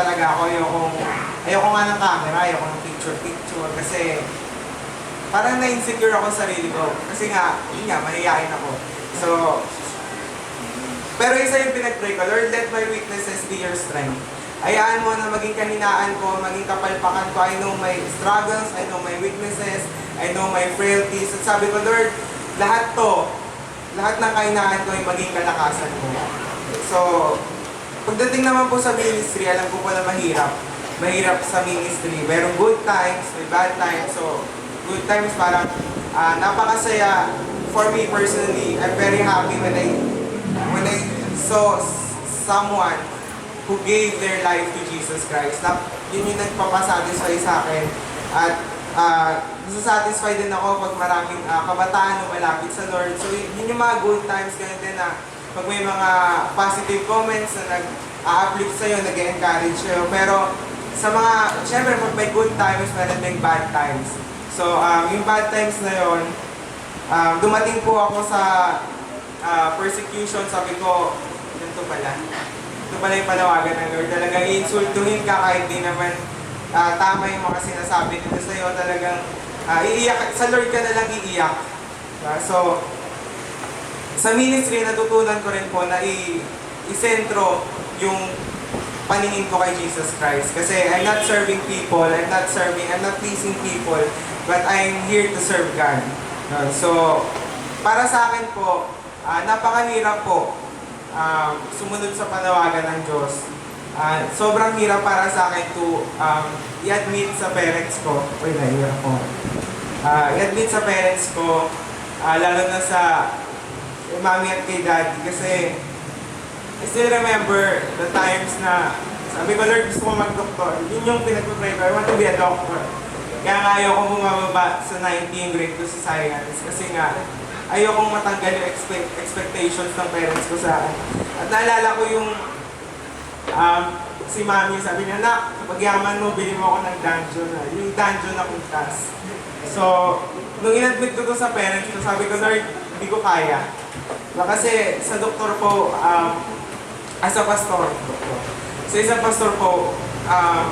talaga ako. Ayokong, ayoko nga ng camera, ayoko ng picture-picture. Kasi parang na-insecure ako sa sarili ko. Kasi nga, yun nga, mahihayin ako. So, pero isa yung pinag-pray ko, Lord, let my weaknesses be your strength. Ayaan mo na maging kaninaan ko, maging kapalpakan ko. I know my struggles, I know my weaknesses, I know my frailties. At sabi ko, Lord, lahat to, lahat ng kainaan ko ay maging kalakasan mo. So, pagdating naman po sa ministry, alam ko po na mahirap. Mahirap sa ministry. Merong good times, may bad times. So, good times parang ah, napakasaya for me personally. I'm very happy when I when I saw someone who gave their life to Jesus Christ. Na, yun yung nagpapasatisfy sa akin. At uh, satisfy din ako pag maraming ah, kabataan lumalapit sa Lord. So yun yun yung mga good times, ganun din na pag may mga positive comments na nag-uplift sa'yo, nag-encourage sa'yo. Pero sa mga, syempre pag may good times, meron may bad times. So um, yung bad times na yun, um, dumating po ako sa ah, persecution, sabi ko, ganito pala. Ito pala yung panawagan ng Lord. Talagang insultuhin ka kahit di naman ah, tama yung mga sinasabi nito sa'yo. Talagang ah, iiyak, sa Lord ka na lang iiyak. Ah, so, sa ministry, natutunan ko rin po na i- isentro yung paningin ko kay Jesus Christ. Kasi I'm not serving people, I'm not serving, I'm not pleasing people, but I'm here to serve God. Uh, so, para sa akin po, ah, napakahirap po um, sumunod sa panawagan ng Diyos. Ah, sobrang hirap para sa akin to um, i-admit sa parents ko. Uy, nahihirap ko. Ah, i-admit sa parents ko, ah, lalo na sa kay mami kay daddy kasi I still remember the times na sabi ko, Lord, gusto ko mag-doktor. Yun yung pinag-pray ko, I want to be a doctor. Kaya nga ayoko bumababa sa 19 grade ko sa science kasi nga ayokong matanggal yung expect- expectations ng parents ko sa akin. At naalala ko yung um, si mami, sabi niya, Nak, pagyaman mo, bili mo ako ng dungeon na. Yung dungeon na kuntas. So, nung in-admit ko to sa parents ko, sabi ko, Lord, hindi ko kaya. Kasi sa doktor po, um, as a pastor, doktor. sa isang pastor po, um,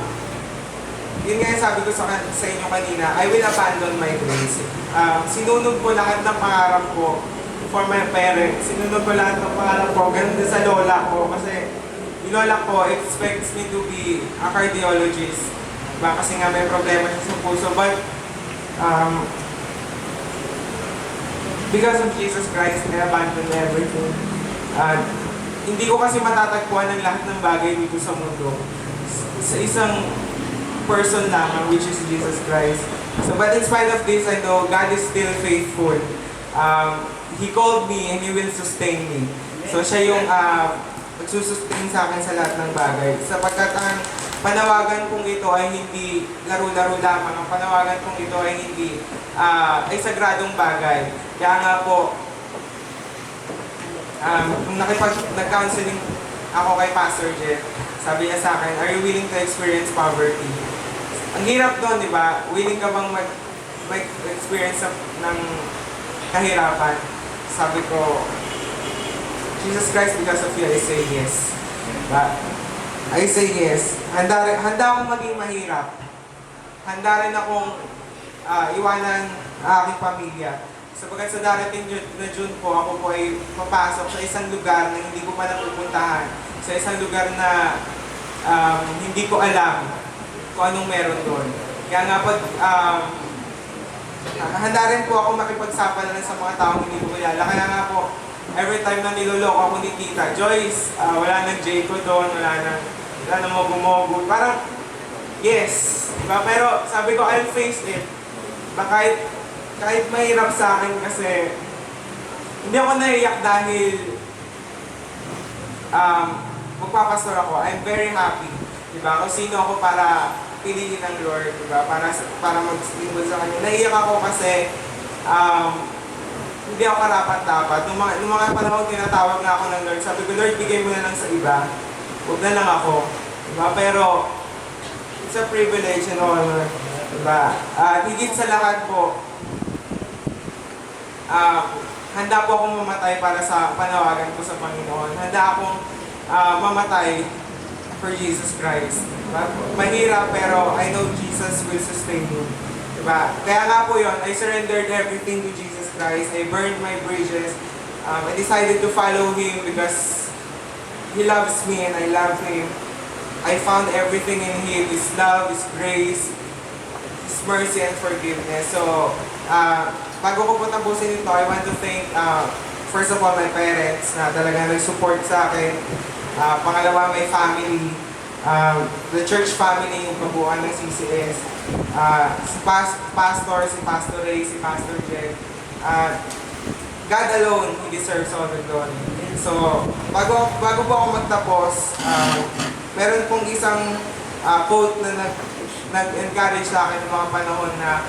yun nga yung sabi ko sa, sa inyo kanina, I will abandon my grace. Um, sinunog ko lahat ng pangarap ko for my parents. Sinunog ko lahat ng pangarap ko, ganun sa lola ko. Kasi yung lola ko expects me to be a cardiologist. Diba? Kasi nga may problema siya sa puso. But, um, because of Jesus Christ, I abandoned everything. At hindi ko kasi matatagpuan ang lahat ng bagay dito sa mundo sa isang person lamang, which is Jesus Christ. So, but in spite of this, I know God is still faithful. Um, he called me and He will sustain me. So, siya yung uh, magsusustain sa akin sa lahat ng bagay. Sapagkat ang panawagan kong ito ay hindi laro-laro lamang. Ang panawagan kong ito ay hindi ah, ay sagradong bagay. Kaya nga po, um, nung nakipag, nag-counseling ako kay Pastor Jeff, sabi niya sa akin, are you willing to experience poverty? Ang hirap doon, di ba? Willing ka bang mag, mag-experience ng kahirapan? Sabi ko, Jesus Christ, because of you, I say yes. Diba? I say yes. Handa, handa akong maging mahirap. Handa rin akong ah, iwanan ang aking pamilya. Sapagkat sa darating na June po, ako po ay papasok sa isang lugar na hindi ko pa napupuntahan. Sa isang lugar na um, hindi ko alam kung anong meron doon. Kaya nga pag um, ah, handa rin po ako makipagsapalaran sa mga taong hindi ko kilala. Kaya nga po, every time na niloloko ako ni Tita Joyce, ah, wala nang Jayco doon, wala nang, wala nang mogo-mogo. Parang, yes. Diba? Pero sabi ko, I'll face it. Diba? Kahit, kahit mahirap sa akin kasi hindi ako naiyak dahil um, magpapastor ako. I'm very happy. Diba? Kung sino ako para piliin ng Lord, diba? Para, para mag-lingkod sa Kanya. Naiyak ako kasi um, hindi ako karapat-dapat. Nung mga, nung mga panahon tinatawag na ako ng Lord, sabi ko, Lord, bigay mo na lang sa iba. Huwag na lang ako. Diba? Pero, it's a privilege and honor. Diba? At higit sa lahat po, ah, handa po akong mamatay para sa panawagan ko sa Panginoon. Handa akong ah, mamatay for Jesus Christ. Ma- Mahirap pero I know Jesus will sustain you. Diba? Kaya nga po yun, I surrendered everything to Jesus Christ. I burned my bridges. Um, I decided to follow Him because He loves me and I love Him. I found everything in Him, His love, His grace, His mercy and forgiveness. So, uh, bago ko po tapusin ito, I want to thank, uh, first of all, my parents na talaga nag-support sa akin. Uh, pangalawa, my family, uh, the church family, yung kabuuan ng CCS. Uh, si pas- pastor, si Pastor Ray, si Pastor Jeff. Uh, God alone, He deserves all the glory. So, bago, bago po ako magtapos, uh, meron pong isang uh, quote na nag, nag-encourage sa akin ng mga panahon na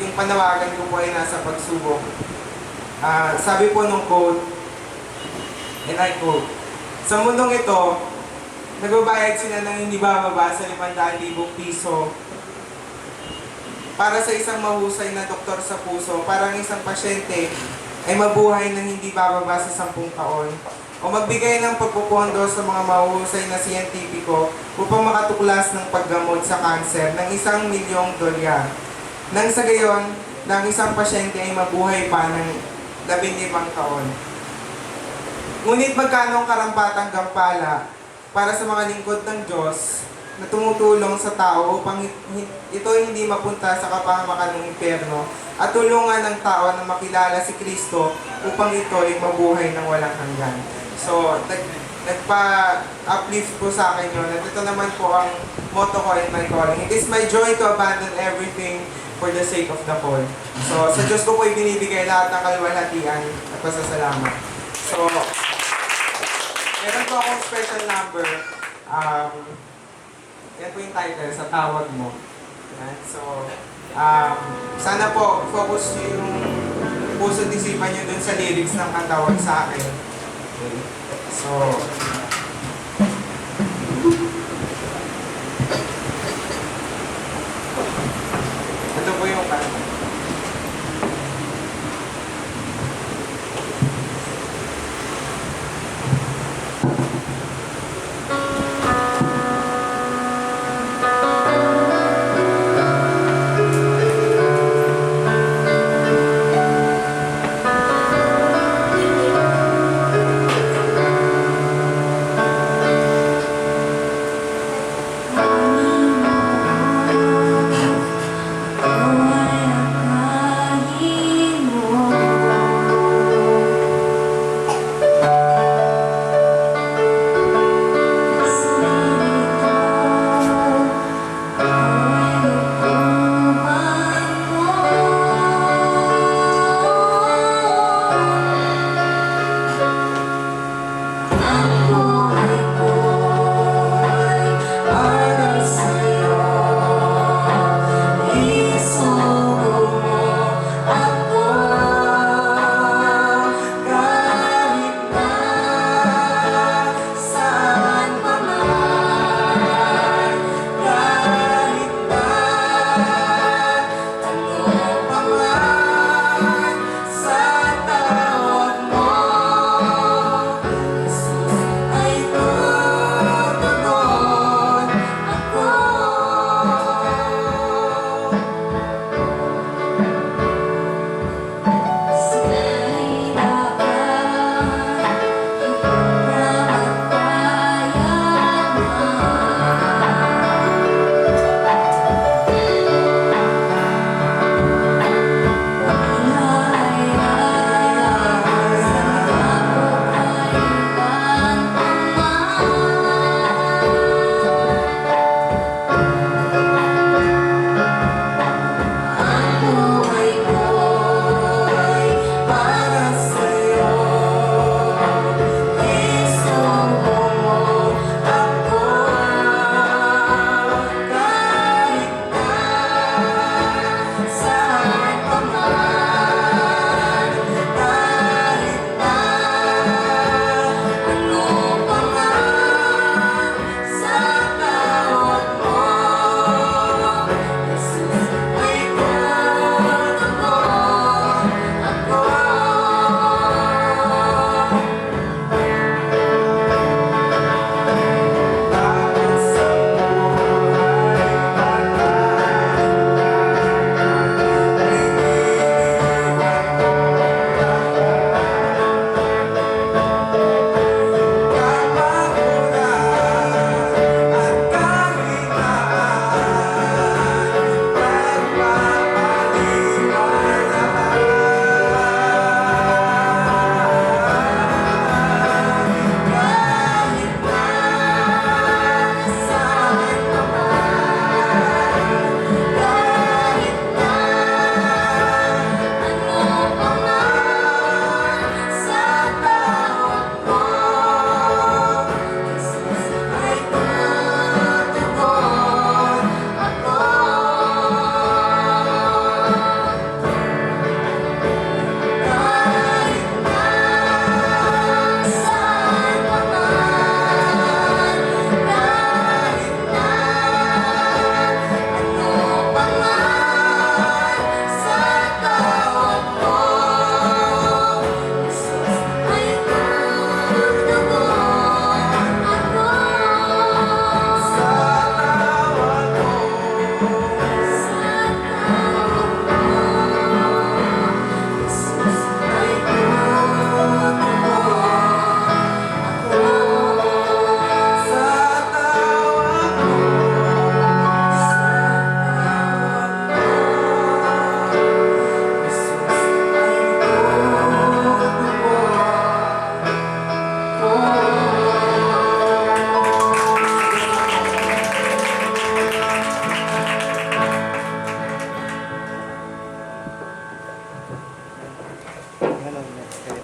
yung panawagan ko po ay nasa pagsubok. Ah, sabi po nung quote, and I quote, Sa mundong ito, nagbabayad sila ng hindi bababa sa 500,000 piso para sa isang mahusay na doktor sa puso, parang isang pasyente ay mabuhay ng hindi bababa sa 10 taon o magbigay ng pagpupondo sa mga mahuhusay na siyentipiko upang makatuklas ng paggamot sa kanser ng isang milyong dolyar. Nang sa gayon, ng isang pasyente ay mabuhay pa ng 15 taon. Ngunit magkano ang karampatang gampala para sa mga lingkod ng Diyos na tumutulong sa tao upang ito hindi mapunta sa kapahamakan ng impyerno at tulungan ng tao na makilala si Kristo upang ito ay mabuhay ng walang hanggan. So, nag, nagpa-uplift po sa akin yun. At ito naman po ang motto ko in my calling. It is my joy to abandon everything for the sake of the call. So, sa Diyos ko po ibinibigay lahat ng kaluwalhatian at pasasalamat. So, meron po akong special number. Um, yan po yung title, sa tawag mo. So, um, sana po, focus yung puso at isipan nyo dun sa lyrics ng kantawag sa akin. Okay. So,